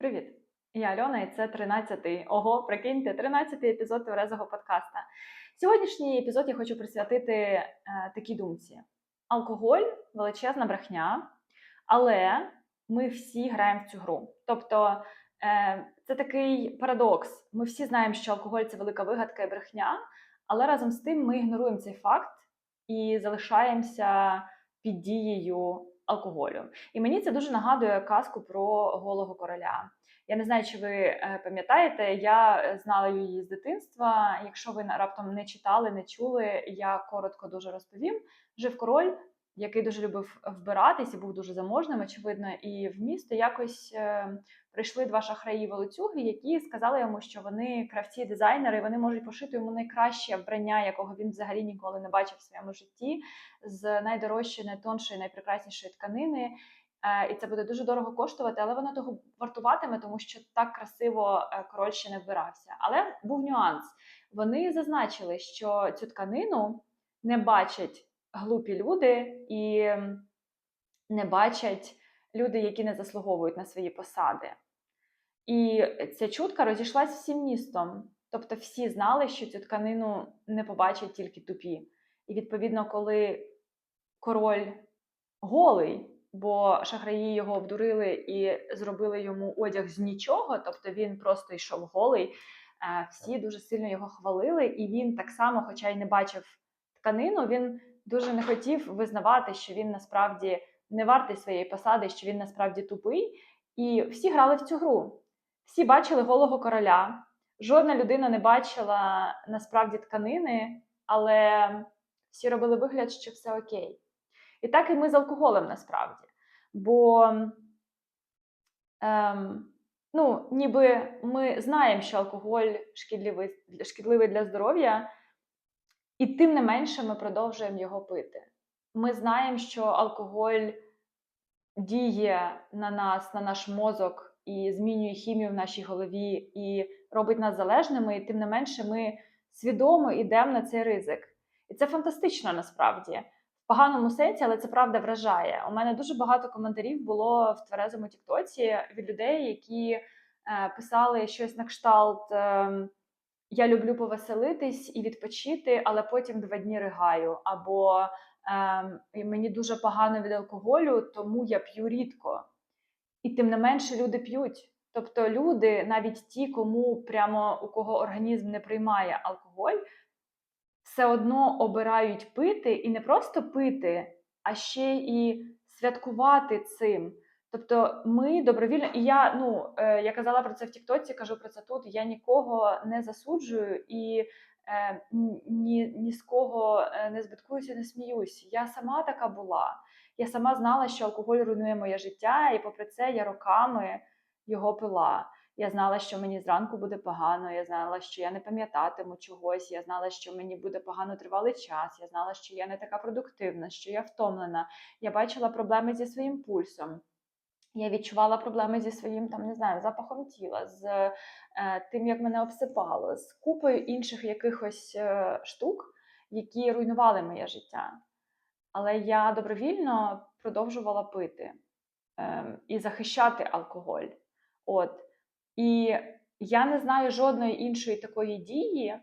Привіт! Я Альона, і це 13-й. Ого, прикиньте, 13-й епізод Тверезого подкаста. Сьогоднішній епізод я хочу присвятити е, такій думці: алкоголь величезна брехня, але ми всі граємо в цю гру. Тобто е, це такий парадокс. Ми всі знаємо, що алкоголь це велика вигадка і брехня, але разом з тим ми ігноруємо цей факт і залишаємося під дією алкоголю. І мені це дуже нагадує казку про голого короля. Я не знаю, чи ви е, пам'ятаєте, я е, знала її з дитинства. Якщо ви раптом не читали, не чули, я коротко дуже розповім. Жив король, який дуже любив вбиратись і був дуже заможним, очевидно, і в місто якось е, прийшли два шахраї волоцюги, які сказали йому, що вони кравці, дизайнери, і вони можуть пошити йому найкраще вбрання, якого він взагалі ніколи не бачив в своєму житті, з найдорожчої, найтоншої, найпрекраснішої тканини. Е, І це буде дуже дорого коштувати, але воно того вартуватиме, тому що так красиво е, король ще не вбирався. Але був нюанс. Вони зазначили, що цю тканину не бачать глупі люди і не бачать люди, які не заслуговують на свої посади. І ця чутка розійшлась всім містом. Тобто всі знали, що цю тканину не побачать тільки тупі. І відповідно, коли король голий, бо шахраї його обдурили і зробили йому одяг з нічого, тобто він просто йшов голий. е, Всі дуже сильно його хвалили, і він так само, хоча й не бачив тканину, він дуже не хотів визнавати, що він насправді не вартий своєї посади, що він насправді тупий. І всі грали в цю гру. Всі бачили голого короля. Жодна людина не бачила насправді тканини, але всі робили вигляд, що все окей. І так і ми з алкоголем насправді. Бо ем, ну, ніби ми знаємо, що алкоголь шкідливий, шкідливий для здоров'я, і тим не менше ми продовжуємо його пити. Ми знаємо, що алкоголь діє на нас, на наш мозок і змінює хімію в нашій голові і робить нас залежними, і тим не менше ми свідомо йдемо на цей ризик. І це фантастично насправді в поганому сенсі, але це правда вражає. У мене дуже багато коментарів було в тверезому Тіктоці від людей, які е, писали щось на кшталт. ем, я люблю повеселитись і відпочити, але потім два дні ригаю. Або і мені дуже погано від алкоголю, тому я п'ю рідко. І тим не менше люди п'ють. Тобто люди, навіть ті, кому прямо у кого організм не приймає алкоголь, все одно обирають пити і не просто пити, а ще і святкувати цим. Тобто ми добровільно, і я ну е, я казала про це в Тіктоці, кажу про це тут. Я нікого не засуджую і е, ні, ні з кого е, не збиткуюся, не сміюсь. Я сама така була. Я сама знала, що алкоголь руйнує моє життя, і попри це я роками його пила. Я знала, що мені зранку буде погано, я знала, що я не пам'ятатиму чогось, я знала, що мені буде погано тривалий час, я знала, що я не така продуктивна, що я втомлена. Я бачила проблеми зі своїм пульсом. Я відчувала проблеми зі своїм там, не знаю, запахом тіла, з е, тим, як мене обсипало, з купою інших якихось е, штук, які руйнували моє життя. Але я добровільно продовжувала пити е, і захищати алкоголь. От. І я не знаю жодної іншої такої дії,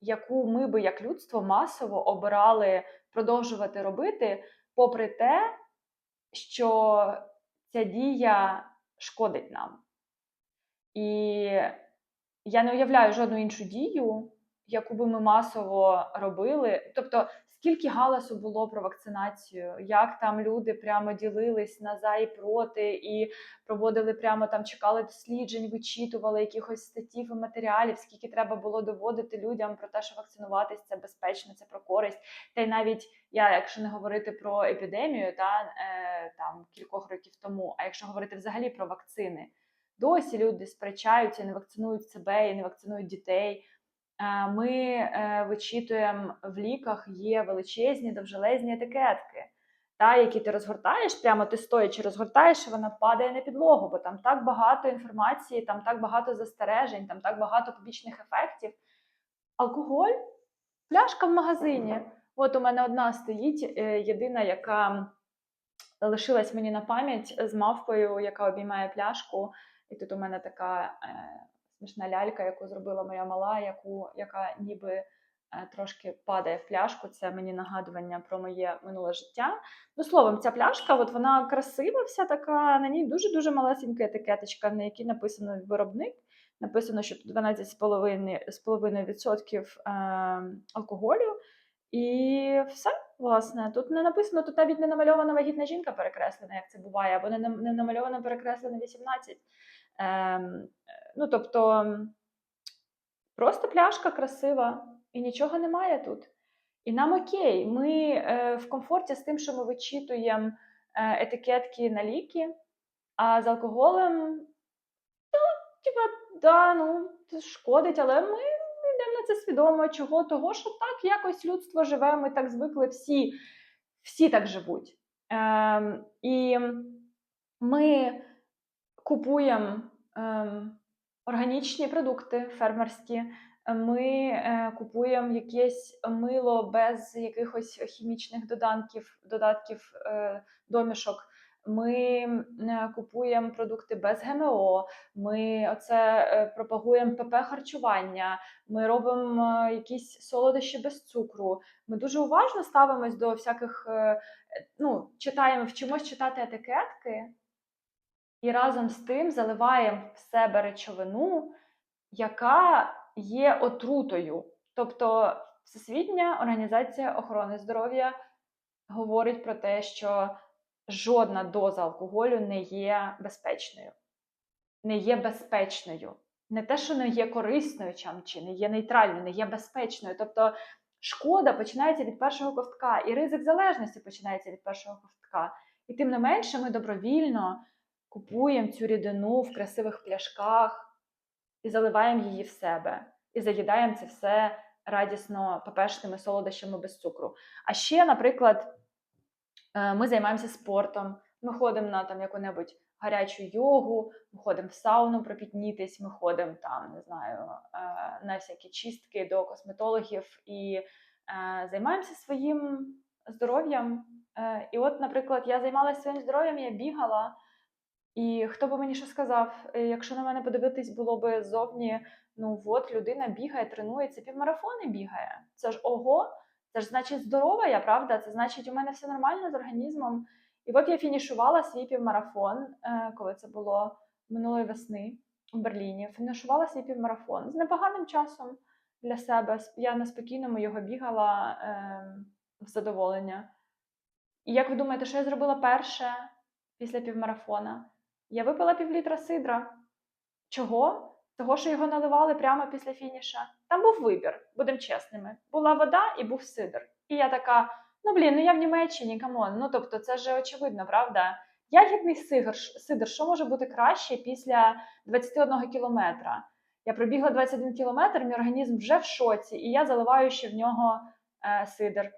яку ми би як людство масово обирали продовжувати робити, попри те, що ця дія шкодить нам. І я не уявляю жодну іншу дію, яку би ми масово робили. Тобто, скільки галасу було про вакцинацію, як там люди прямо ділились на за і проти, і проводили прямо там, чекали досліджень, вичитували якихось статтів і матеріалів, скільки треба було доводити людям про те, що вакцинуватись це безпечно, це про користь. Та й навіть я, якщо не говорити про епідемію, та е, там кількох років тому, а якщо говорити взагалі про вакцини, досі люди сперечаються, не вакцинують себе і не вакцинують дітей. Ми е, вичитуємо в ліках є величезні довжелезні етикетки, та, які ти розгортаєш, прямо ти стоячи розгортаєш, і вона падає на підлогу, бо там так багато інформації, там так багато застережень, там так багато побічних ефектів. Алкоголь, пляшка в магазині. От у мене одна стоїть, е, єдина, яка лишилась мені на пам'ять з мавпою, яка обіймає пляшку. І тут у мене така е, смішна лялька, яку зробила моя мала, яку, яка ніби е, трошки падає в пляшку. Це мені нагадування про моє минуле життя. Ну, словом, ця пляшка, от вона красива, вся така, на ній дуже-дуже малесенька етикеточка, на якій написано виробник. Написано, що тут 12,5% е, алкоголю. І все, власне. Тут не написано, тут навіть не намальована вагітна жінка перекреслена, як це буває, або не, нам- не намальовано перекреслено 18. Ем, ну, тобто, просто пляшка красива, і нічого немає тут. І нам окей, ми е, в комфорті з тим, що ми вичитуємо е, етикетки на ліки, а з алкоголем, ну, типа, да, ну, шкодить, але ми йдемо на це свідомо. Чого? Того, що так якось людство живе, ми так звикли, всі, всі так живуть. Ем, і ми купуємо ем, органічні продукти фермерські. Ми е, купуємо якесь мило без якихось хімічних додатків, додатків е, домішок. Ми е, купуємо продукти без ГМО. Ми оце пропагуємо ПП харчування. Ми робимо якісь солодощі без цукру. Ми дуже уважно ставимось до всяких. Ну, читаємо, вчимось читати етикетки, і разом з тим заливаємо в себе речовину, яка є отрутою. Тобто, Всесвітня організація охорони здоров'я говорить про те, що жодна доза алкоголю не є безпечною. Не є безпечною. Не те, що не є корисною чи не є нейтральною, не є безпечною. Тобто шкода починається від першого ковтка, і ризик залежності починається від першого ковтка. І тим не менше, ми добровільно купуємо цю рідину в красивих пляшках і заливаємо її в себе, і заїдаємо це все радісно пепешними солодощами без цукру. А ще, наприклад, е, ми займаємося спортом, ми ходимо на там яку-небудь гарячу йогу, ми ходимо в сауну пропітнітись, ми ходимо там, не знаю, е, на всякі чистки до косметологів і е, займаємося своїм здоров'ям. І от, наприклад, я займалася своїм здоров'ям, я бігала. І хто би мені що сказав, Е, якщо на мене подивитись було би ззовні, ну от людина бігає, тренується, півмарафони бігає. Це ж ого, це ж значить здорова я, правда? Це значить, у мене все нормально з організмом. І от я фінішувала свій півмарафон, е, коли це було минулої весни у Берліні. Фінішувала свій півмарафон з непоганим часом для себе. Я на спокійному його бігала е, в задоволення. І як ви думаєте, що я зробила перше після півмарафона? Я випила півлітра сидра. Чого? Того, що його наливали прямо після фініша. Там був вибір, будемо чесними. Була вода і був сидр. І я така: ну блін, ну я в Німеччині, камон. Ну тобто, це ж очевидно, правда? Ягідний сидр, сидр, що може бути краще після 21 кілометра? Я пробігла 21 кілометр, мій організм вже в шоці, і я заливаю ще в нього е, сидр.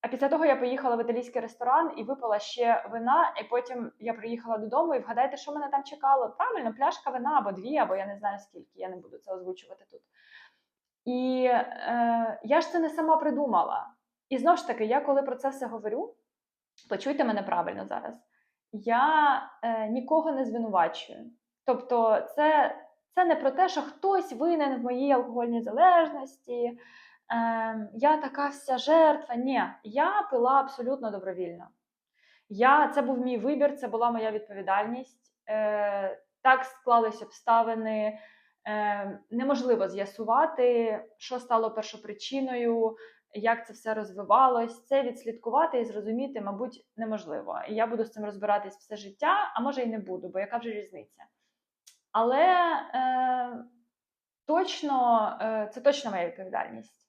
А після того я поїхала в італійський ресторан і випила ще вина, і потім я приїхала додому, і вгадайте, що мене там чекало? Правильно, пляшка вина або дві, або я не знаю скільки, я не буду це озвучувати тут. І е, я ж це не сама придумала. І знову ж таки, я коли про це все говорю, почуйте мене правильно зараз. Я е, нікого не звинувачую. Тобто, це, це не про те, що хтось винен в моїй алкогольній залежності. Ем, я така вся жертва. Ні, я пила абсолютно добровільно. Я, Це був мій вибір, це була моя відповідальність. Е, так склались обставини. Е, неможливо з'ясувати, що стало першопричиною, як це все розвивалось. Це відслідкувати і зрозуміти, мабуть, неможливо. І я буду з цим розбиратись все життя, а може і не буду, бо яка вже різниця. Але е, точно, е, це точно моя відповідальність.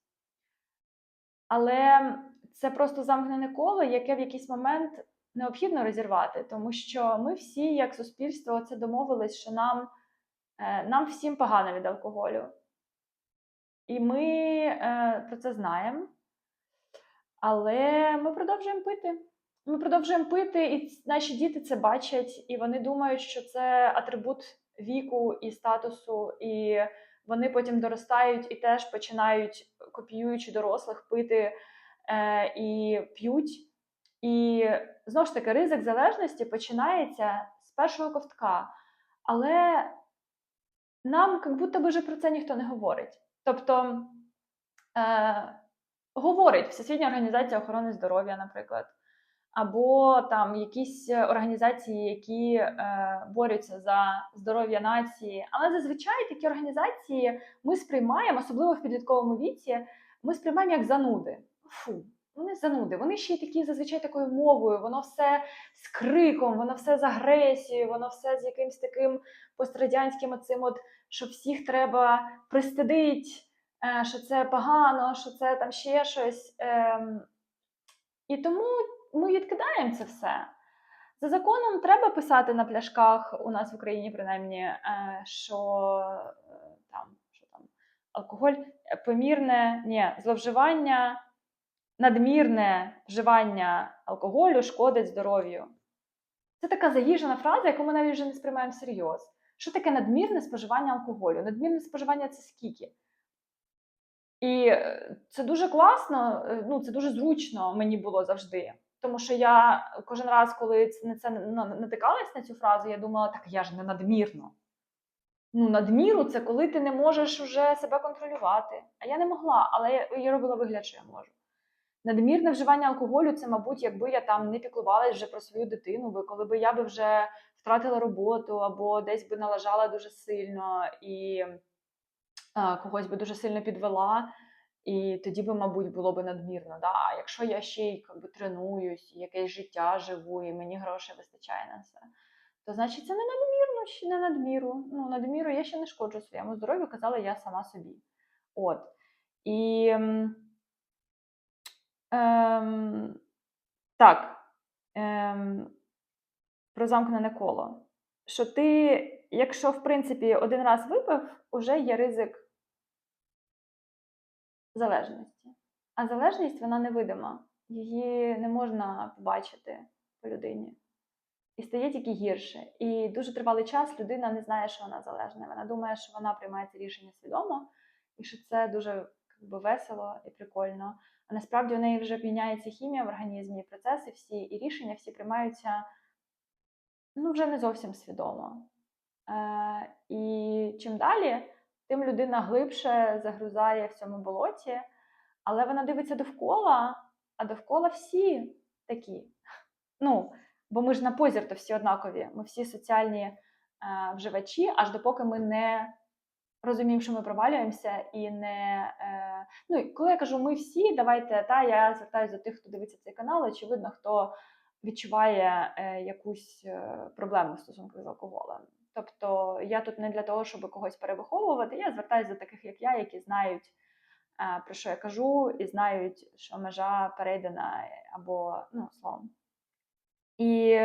Але це просто замкнене коло, яке в якийсь момент необхідно розірвати, тому що ми всі, як суспільство, це домовились, що нам, е, нам всім погано від алкоголю. І ми е, про це знаємо. Але ми продовжуємо пити. Ми продовжуємо пити, і наші діти це бачать, і вони думають, що це атрибут віку і статусу, і вони потім доростають і теж починають, копіюючи дорослих, пити е, і п'ють. І знову ж таки, ризик залежності починається з першого ковтка. Але нам як будто би про це ніхто не говорить. Тобто е, говорить Всесвітня організація охорони здоров'я, наприклад, або там якісь організації, які е, борються за здоров'я нації. Але зазвичай такі організації ми сприймаємо, особливо в підлітковому віці, ми сприймаємо як зануди. Фу, вони зануди. Вони ще й такі зазвичай такою мовою, воно все з криком, воно все з агресією, воно все з якимсь таким пострадянським оцим, от, що всіх треба пристидить, е, що це погано, що це там ще щось. Ем, і тому ми відкидаємо це все. За законом треба писати на пляшках у нас в Україні, принаймні, е, що е, там, що там алкоголь, е, помірне, ні, зловживання, надмірне вживання алкоголю шкодить здоров'ю. Це така заїжджена фраза, яку ми навіть вже не сприймаємо всерйоз. Що таке надмірне споживання алкоголю? Надмірне споживання це скільки? І це дуже класно, ну це дуже зручно мені було завжди. Тому що я кожен раз, коли ц- на це на- натикалась на цю фразу, я думала, так я ж не надмірно. Ну, надміру це коли ти не можеш вже себе контролювати. А я не могла, але я, я робила вигляд, що я можу. Надмірне вживання алкоголю це, мабуть, якби я там не піклувалась вже про свою дитину, бо коли б я би вже втратила роботу або десь би налажала дуже сильно і а, когось би дуже сильно підвела, і тоді би, мабуть, було б надмірно. Да? А якщо я ще й якби, тренуюсь, якесь життя живу, і мені грошей вистачає на це, то значить це не надмірно, ще не надміру. Ну, надміру я ще не шкоджу своєму здоров'ю, казала я сама собі. От. І ем, так, ем, про замкнене коло. Що ти, якщо в принципі один раз випив, уже є ризик залежності. А залежність вона невидима. Її не можна побачити по людині. І стає тільки гірше. І дуже тривалий час людина не знає, що вона залежна. Вона думає, що вона приймає це рішення свідомо, і що це дуже би, весело і прикольно. А насправді у неї вже міняється хімія в організмі, процеси всі, і рішення всі приймаються ну, вже не зовсім свідомо. Е, і чим далі, тим людина глибше загрузає в цьому болоті, але вона дивиться довкола, а довкола всі такі. Ну, бо ми ж на позір то всі однакові, ми всі соціальні е, вживачі, аж допоки ми не розуміємо, що ми провалюємося, і не. Е, ну, коли я кажу ми всі, давайте, та я звертаюся до тих, хто дивиться цей канал, очевидно, хто відчуває е, якусь е, проблему в стосунках з алкоголем. Тобто я тут не для того, щоб когось перевиховувати, я звертаюся до таких, як я, які знають, е, про що я кажу, і знають, що межа перейдена або ну, словом. І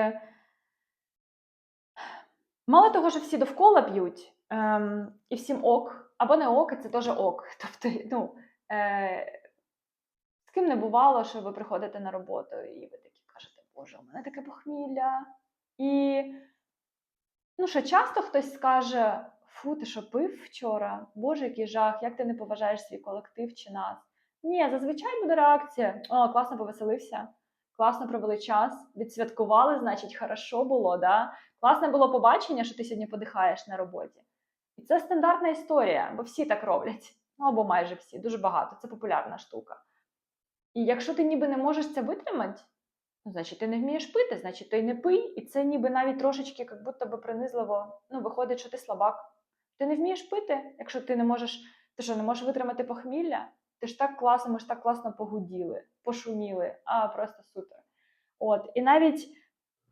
мало того, що всі довкола п'ють, ем, і всім ок, або не ок, це теж ок. Тобто, ну, е, з ким не бувало, що ви приходите на роботу, і ви такі кажете, Боже, у мене таке похмілля. І ну, що часто хтось скаже: Фу, ти що пив вчора? Боже, який жах, як ти не поважаєш свій колектив чи нас? Ні, зазвичай буде реакція: О, класно повеселився, класно провели час, відсвяткували, значить, хорошо було, да? Класне було побачення, що ти сьогодні подихаєш на роботі. І це стандартна історія, бо всі так роблять. Ну або майже всі, дуже багато. Це популярна штука. І якщо ти ніби не можеш це витримати, ну, значить, ти не вмієш пити, значить, ти не пий. І це ніби навіть трошечки, як будто би принизливо, ну, виходить, що ти слабак. Ти не вмієш пити, якщо ти не можеш, ти що, не можеш витримати похмілля? Ти ж так класно, ми ж так класно погуділи, пошуміли, а просто супер. От, і навіть,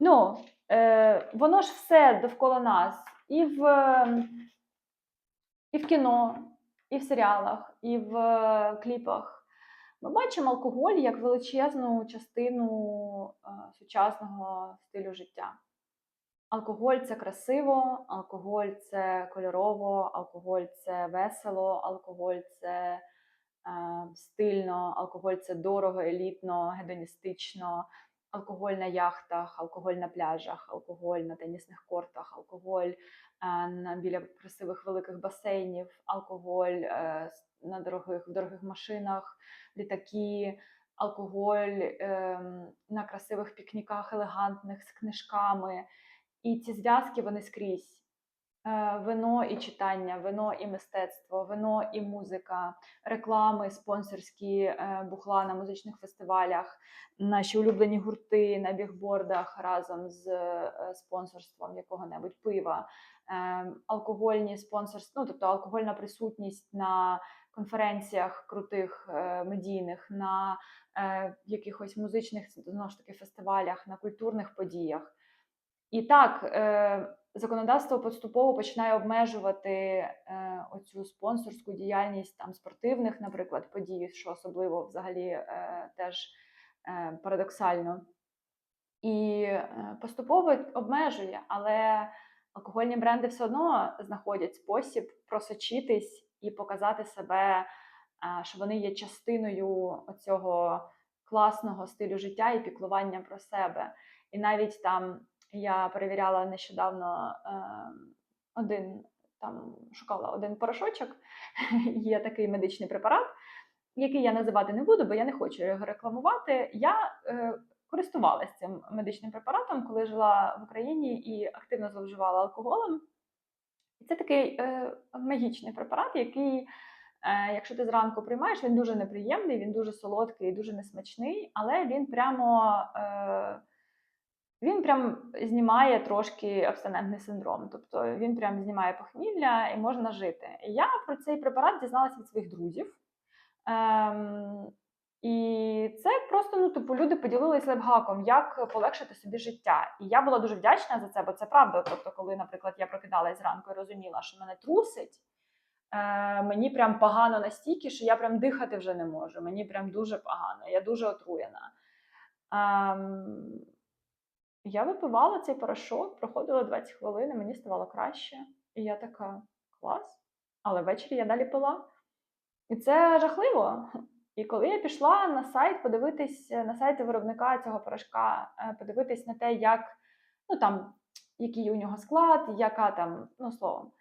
ну, е, воно ж все довкола нас, і в, ем, і в кіно, і в серіалах, і в е, кліпах. Ми бачимо алкоголь як величезну частину е, сучасного стилю життя. Алкоголь це красиво, алкоголь це кольорово, алкоголь це весело, алкоголь це е, стильно, алкоголь це дорого, елітно, гедоністично, алкоголь на яхтах, алкоголь на пляжах, алкоголь на тенісних кортах, алкоголь е, біля красивих великих басейнів, алкоголь е, на дорогих, в дорогих машинах, літаки, алкоголь ем, на красивих пікніках елегантних з книжками. І ці зв'язки вони скрізь. Е, Вино і читання, вино і мистецтво, вино і музика, реклами, спонсорські е, бухла на музичних фестивалях, наші улюблені гурти на бігбордах разом з е, спонсорством якого-небудь пива, е, алкогольні спонсорства, ну тобто алкогольна присутність на конференціях крутих е, медійних, на е, якихось музичних знову ж таки фестивалях, на культурних подіях. І так, е, законодавство поступово починає обмежувати оцю спонсорську діяльність там спортивних, наприклад, подій, що особливо взагалі теж парадоксально. І поступово обмежує, але алкогольні бренди все одно знаходять спосіб просочитись і показати себе, що вони є частиною цього класного стилю життя і піклування про себе. І навіть там я перевіряла нещодавно е, один там шукала один порошочок. Є такий медичний препарат, який я називати не буду, бо я не хочу його рекламувати. Я е, користувалася цим медичним препаратом, коли жила в Україні і активно зловживала алкоголем. Це такий е, магічний препарат, який, е, якщо ти зранку приймаєш, він дуже неприємний, він дуже солодкий, дуже несмачний, але він прямо. Е, він прям знімає трошки абстинентний синдром, тобто він прям знімає похмілля і можна жити. Я про цей препарат дізналася від своїх друзів. Ем, і це просто ну, типу, люди поділились лайфхаком, як полегшити собі життя. І я була дуже вдячна за це, бо це правда. Тобто, коли, наприклад, я прокидалась зранку і розуміла, що мене трусить, е, мені прям погано настільки, що я прям дихати вже не можу. Мені прям дуже погано, я дуже отруєна. Ем, я випивала цей порошок, проходило 20 хвилин, мені ставало краще. І я така клас. Але ввечері я далі пила. І це жахливо. І коли я пішла на сайт подивитись на сайти виробника цього порошка, е, подивитись на те, як ну там, який у нього склад, яка там, ну словом,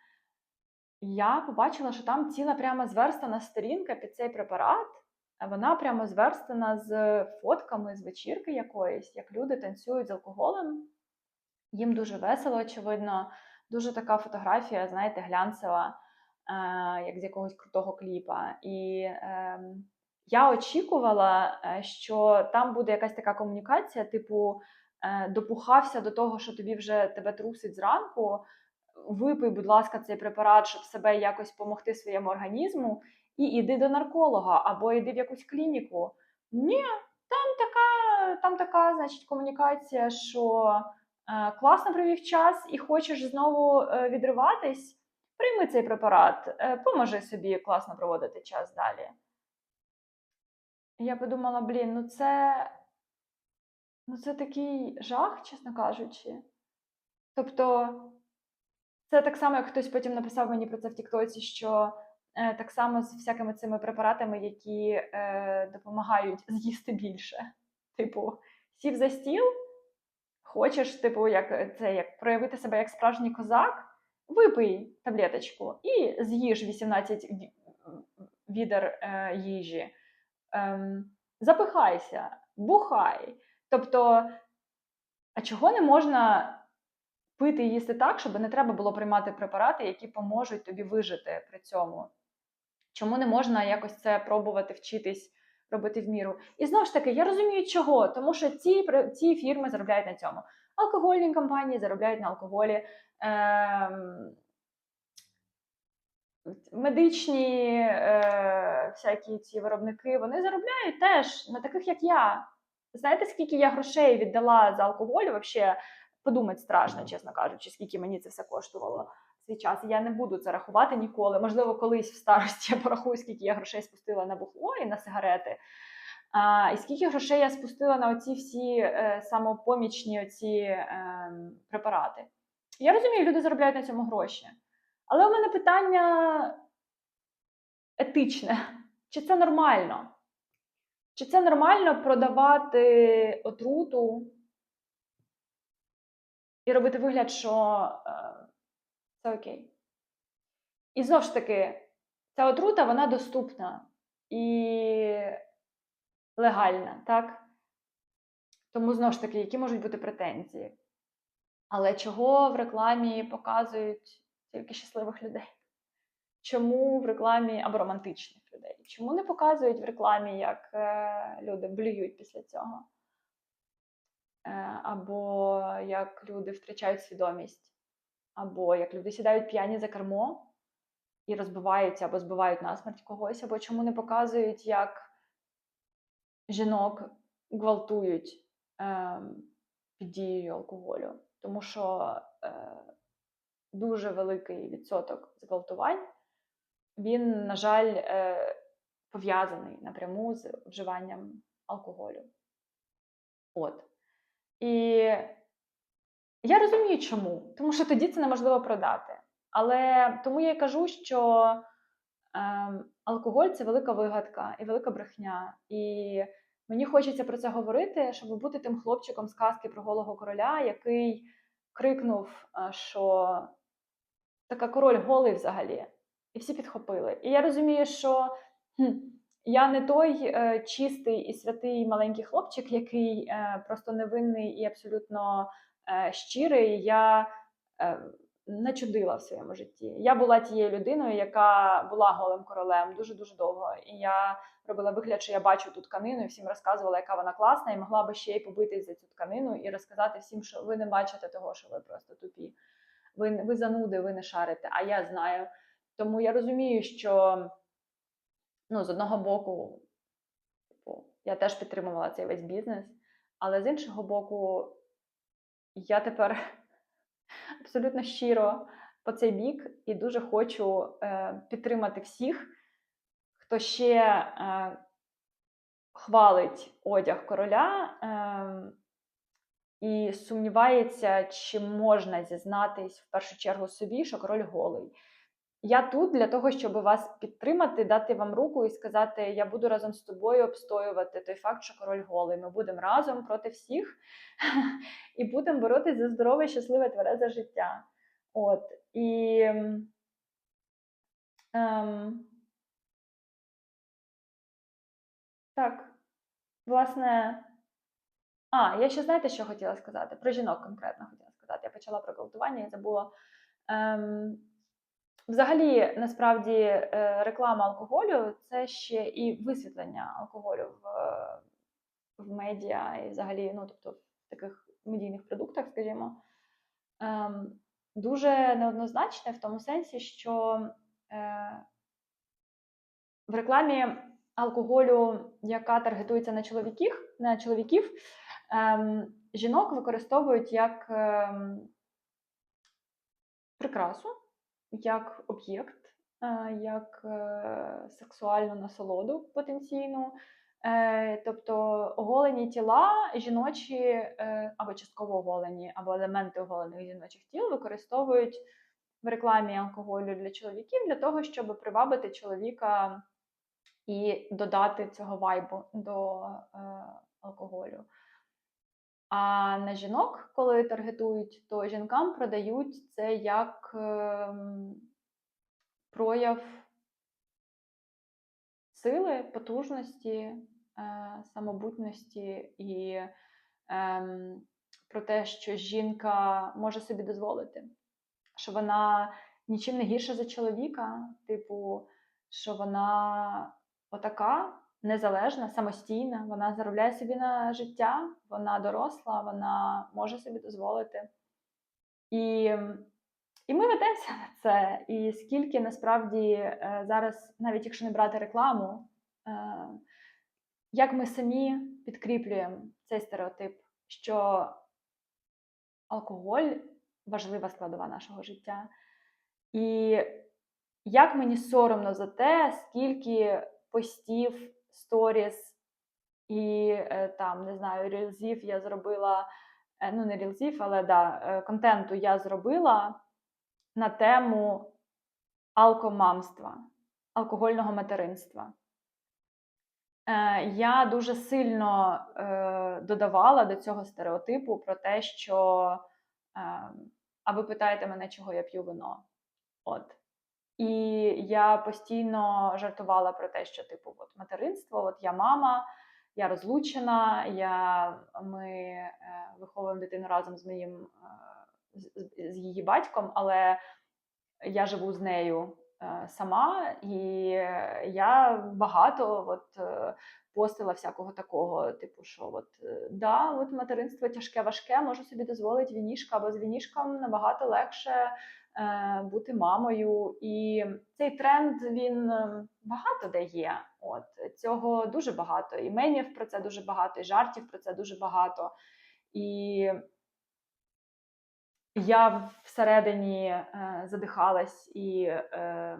я побачила, що там ціла прямо зверстана сторінка під цей препарат. Вона прямо зверстана з фотками з вечірки якоїсь, як люди танцюють з алкоголем. Їм дуже весело, очевидно, дуже така фотографія, знаєте, глянцева, е, як з якогось крутого кліпа. І е, я очікувала, е, що там буде якась така комунікація, типу, е, допухався до того, що тобі вже тебе трусить зранку. Випий, будь ласка, цей препарат, щоб себе якось допомогти своєму організму і іди до нарколога або йди в якусь клініку. Ні, там така, там така, значить, комунікація, що е, класно провів час і хочеш знову е, відриватись. Прийми цей препарат, е, поможи собі класно проводити час далі. Я подумала, блін, ну це, ну це такий жах, чесно кажучи. Тобто, це так само, як хтось потім написав мені про це в Тіктоці, що Е, так само з всякими цими препаратами, які е, допомагають з'їсти більше. Типу, сів за стіл, хочеш, типу, як це як проявити себе як справжній козак, випий таблеточку і з'їж 18 відер е, їжі, е, запихайся, бухай. Тобто, а чого не можна пити і їсти так, щоб не треба було приймати препарати, які поможуть тобі вижити при цьому? Чому не можна якось це пробувати вчитись робити в міру? І знову ж таки, я розумію, чого, тому що ці ці фірми заробляють на цьому. Алкогольні компанії заробляють на алкоголі. Е, Медичні е, всякі ці виробники вони заробляють теж на таких, як я. Знаєте, скільки я грошей віддала за алкоголь? Взагалі подумати страшно, чесно кажучи, скільки мені це все коштувало свій час. Я не буду це рахувати ніколи. Можливо, колись в старості я порахую, скільки я грошей спустила на бухло і на сигарети. А, І скільки грошей я спустила на оці всі е, самопомічні оці е, препарати. Я розумію, люди заробляють на цьому гроші. Але у мене питання етичне: чи це нормально? Чи це нормально продавати отруту і робити вигляд, що е, це окей. І знову ж таки, ця отрута вона доступна і легальна, так? Тому знову ж таки, які можуть бути претензії? Але чого в рекламі показують тільки щасливих людей? Чому в рекламі або романтичних людей? Чому не показують в рекламі, як е, люди блюють після цього? Е, або як люди втрачають свідомість, або як люди сідають п'яні за кермо і розбиваються або збивають насмерть когось, або чому не показують, як жінок гвалтують е, під дією алкоголю. Тому що е, дуже великий відсоток зґвалтувань, він, на жаль, е, пов'язаний напряму з вживанням алкоголю. От. І я розумію, чому. Тому що тоді це неможливо продати. Але тому я й кажу, що е, алкоголь це велика вигадка і велика брехня. І мені хочеться про це говорити, щоб бути тим хлопчиком з казки про голого короля, який крикнув, е, що така король голий взагалі. І всі підхопили. І я розумію, що хм, я не той е, чистий і святий маленький хлопчик, який е, просто невинний і абсолютно е, щирий. Я е, не чудила в своєму житті. Я була тією людиною, яка була голим королем дуже дуже довго. І я робила вигляд, що я бачу ту тканину, і всім розказувала, яка вона класна, і могла би ще й побитись за цю тканину і розказати всім, що ви не бачите того, що ви просто тупі. Ви, ви зануди, ви не шарите, а я знаю. Тому я розумію, що ну, з одного боку, типу, я теж підтримувала цей весь бізнес, але з іншого боку, я тепер абсолютно щиро по цей бік і дуже хочу е, підтримати всіх, хто ще е, хвалить одяг короля. І сумнівається, чи можна зізнатись в першу чергу собі, що король голий. Я тут для того, щоб вас підтримати, дати вам руку і сказати: я буду разом з тобою обстоювати той факт, що король голий. Ми будемо разом проти всіх і будемо боротися за здорове, щасливе, тверезе життя. От. І ем, так, власне. А, я ще знаєте, що хотіла сказати? Про жінок конкретно хотіла сказати. Я почала про гвалтування і забула. Ем, Взагалі, насправді, е, реклама алкоголю це ще і висвітлення алкоголю в в медіа і взагалі, ну, тобто в таких медійних продуктах, скажімо, ем, дуже неоднозначне в тому сенсі, що е, в рекламі алкоголю, яка таргетується на чоловіків, на чоловіків, жінок використовують як ем, прикрасу як об'єкт, е, як е, сексуальну насолоду потенційну. Е, тобто оголені тіла жіночі або частково оголені, або елементи оголених жіночих тіл використовують в рекламі алкоголю для чоловіків для того, щоб привабити чоловіка і додати цього вайбу до алкоголю. А на жінок, коли таргетують, то жінкам продають це як е, прояв сили, потужності, е, самобутності і е, про те, що жінка може собі дозволити, що вона нічим не гірша за чоловіка, типу, що вона отака незалежна, самостійна, вона заробляє собі на життя, вона доросла, вона може собі дозволити. І і ми ведемося на це. І скільки насправді е, зараз, навіть якщо не брати рекламу, е, як ми самі підкріплюємо цей стереотип, що алкоголь важлива складова нашого життя. І як мені соромно за те, скільки постів сторіс і е, там, не знаю, рілзів я зробила, е, ну, не рілзів, але да, е, контенту я зробила на тему алкомамства, алкогольного материнства. Я дуже сильно додавала до цього стереотипу про те, що а ви питаєте мене, чого я п'ю вино. От. І я постійно жартувала про те, що типу, от материнство, от я мама, я розлучена, я, ми е, виховуємо дитину разом з моїм е, з, її батьком, але я живу з нею е, сама, і я багато от, е, постила всякого такого, типу, що от, е, да, от материнство тяжке, важке, можу собі дозволити вінішка, або з вінішком набагато легше бути мамою. І цей тренд він е, багато де є. От цього дуже багато. І мемів про це дуже багато, і жартів про це дуже багато. І я всередині е, задихалась і е,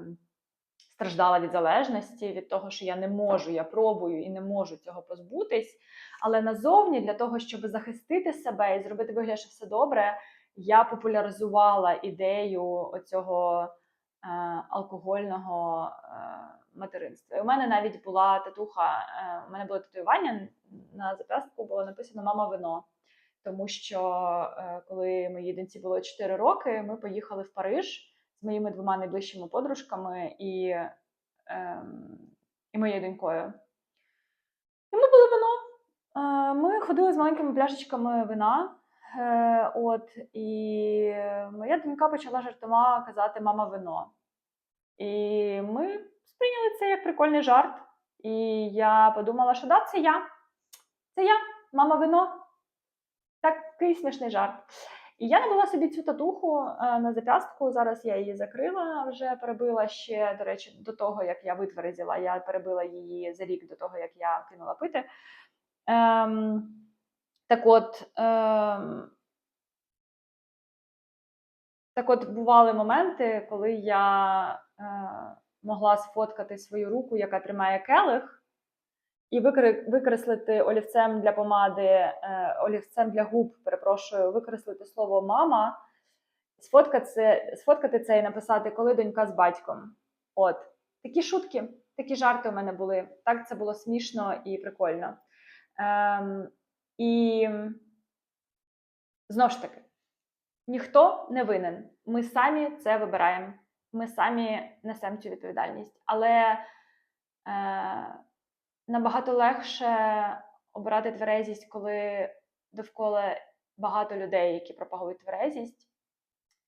страждала від залежності, від того, що я не можу, я пробую і не можу цього позбутись. Але назовні для того, щоб захистити себе і зробити вигляд, що все добре, я популяризувала ідею оцього е, алкогольного е, материнства. І у мене навіть була татуха, е, у мене було татуювання на зап'ястку було написано Мама вино. Тому що коли моїй доньці було 4 роки, ми поїхали в Париж з моїми двома найближчими подружками і, ем, і моєю донькою. І ми пили вино. Ми ходили з маленькими пляшечками вина. Е, От, і моя донька почала жартома казати мама вино. І ми сприйняли це як прикольний жарт. І я подумала, що да, це я. Це я, мама вино. Такий смішний жарт. І я набула собі цю татуху е, на зап'ястку. Зараз я її закрила, вже перебила ще, до речі, до того, як я витверділа. Я перебила її за рік до того, як я кинула пити. Ем, так от, ем, так от бували моменти, коли я е, могла сфоткати свою руку, яка тримає келих, і викреслити олівцем для помади, е, олівцем для губ, перепрошую, викреслити слово мама, сфоткати це, сфоткати це і написати, коли донька з батьком. От такі шутки, такі жарти у мене були. Так це було смішно і прикольно. Ем, і знову ж таки, ніхто не винен. Ми самі це вибираємо. Ми самі несемо цю відповідальність. Але е, набагато легше обирати тверезість, коли довкола багато людей, які пропагують тверезість.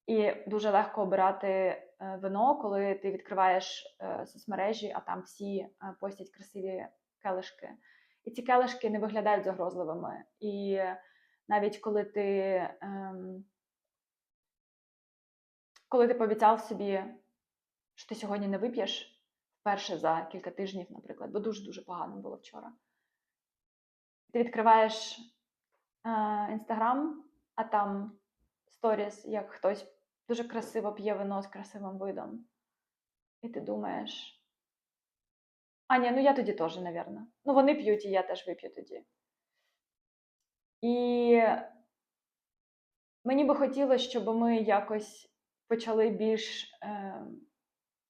І дуже легко обирати е, вино, коли ти відкриваєш е, соцмережі, а там всі е, постять красиві келишки. І ці келишки не виглядають загрозливими. І навіть коли ти, ем, коли ти пообіцяв собі, що ти сьогодні не вип'єш вперше за кілька тижнів, наприклад, бо дуже-дуже погано було вчора. Ти відкриваєш інстаграм, а там сторіс, як хтось дуже красиво п'є вино з красивим видом. І ти думаєш. А, ні, ну я тоді теж, напевно. Ну, вони п'ють, і я теж вип'ю тоді. І мені би хотілося, щоб ми якось почали більш е,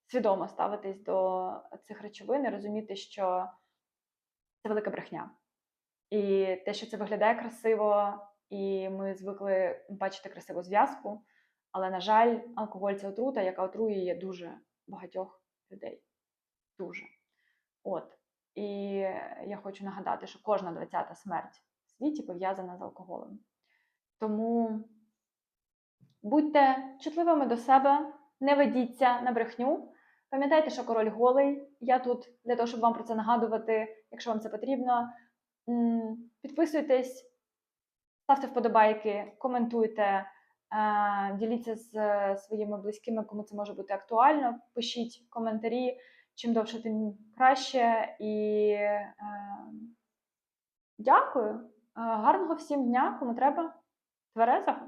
свідомо ставитись до цих речовин і розуміти, що це велика брехня. І те, що це виглядає красиво, і ми звикли бачити красиву зв'язку. Але, на жаль, алкоголь це отрута, яка отруює дуже багатьох людей. Дуже. От. І я хочу нагадати, що кожна 20-та смерть в світі пов'язана з алкоголем. Тому будьте чутливими до себе, не ведіться на брехню. Пам'ятайте, що король голий. Я тут для того, щоб вам про це нагадувати, якщо вам це потрібно. Підписуйтесь, ставте вподобайки, коментуйте, е, діліться з е, своїми близькими, кому це може бути актуально. Пишіть коментарі. Чим довше, тим краще. І е, дякую. Гарного всім дня, кому треба. Тверезого.